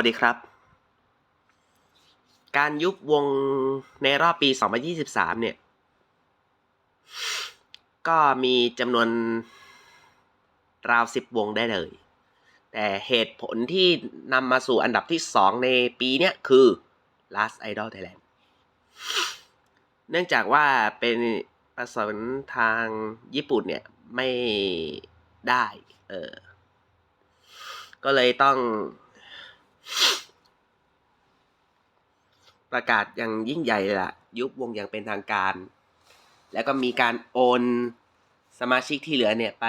สวัสดีครับ การยุบวงในรอบปี 2023 เนี่ย ก็มีจำนวนราว 10 วงได้เลย แต่เหตุผลที่นำมาสู่อันดับที่ 2 ในปีเนี้ยคือ Last Idol Thailand เนื่องจากว่าเป็นประสนทางญี่ปุ่นเนี่ย ไม่ได้ เออ ก็เลยต้อง ประกาศอย่างยิ่งใหญ่ล่ะยุบวงอย่างเป็นทางการ แล้วก็มีการโอนสมาชิกที่เหลือเนี่ยไป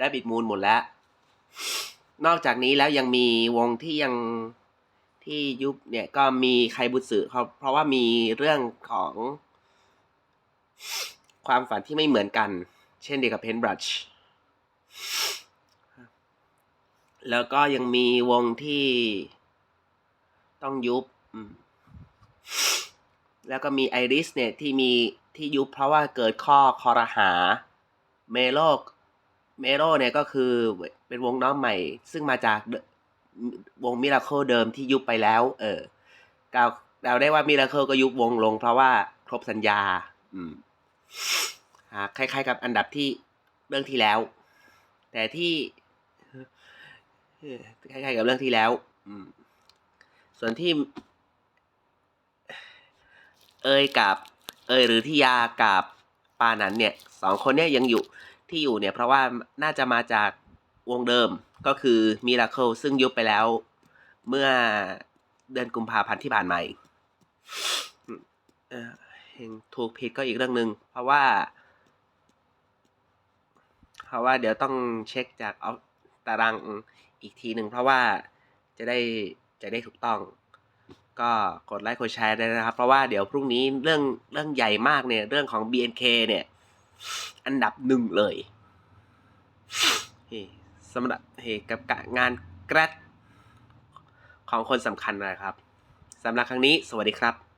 Rabbit Moon หมดแล้ว นอกจากนี้แล้วยังมีวงที่ยังที่ยุบเนี่ยก็มีใครบุตสึเขาเพราะว่ามีเรื่องของความฝันที่ไม่เหมือนกัน เช่นเดียวกับเพนบรัชแล้วก็ยังมีวงที่ ต้องยุบแล้วก็มีไอริสเนี่ยที่มีที่ยุบเพราะว่าเกิดข้อคอรหา เมโลกเมโลเนี่ยก็คือเป็นวงน้องใหม่ ซึ่งมาจากวงมิราเคิลเดิมที่ยุบไปแล้ว เออกล่าวเราได้ว่ามิราเคิลก็ยุบวงลงเพราะว่าครบสัญญา อืมคล้ายๆกับอันดับที่เรื่องที่แล้ว แต่ที่คล้ายๆกับเรื่องที่แล้ว อืม ส่วนที่ เอยกับ เอยหรือที่ยากับปานันเนี่ยสองคนเนี่ยยังอยู่ที่อยู่เนี่ยเพราะว่าน่าจะมาจากวงเดิมก็คือมิราเคิลซึ่งยุบไปแล้วเมื่อเดือนกุมภาพันธ์ที่ผ่านมาเองเออเห็นถูกผิดก็อีกเรื่องหนึ่งเพราะว่า เพราะว่าเดี๋ยวต้องเช็คจากเอาตารางอีกทีหนึ่งเพราะว่าจะได้ จะได้ถูกต้อง ก็กดไลค์กดแชร์ได้นะครับ เพราะว่าเดี๋ยวพรุ่งนี้เรื่องเรื่องใหญ่มากเนี่ยเรื่องของ BNK เนี่ย อันดับหนึ่งเลยเฮ้สำหรับเฮกับงานแกรดของคนสำคัญนะครับสำหรับครั้งนี้สวัสดีครับ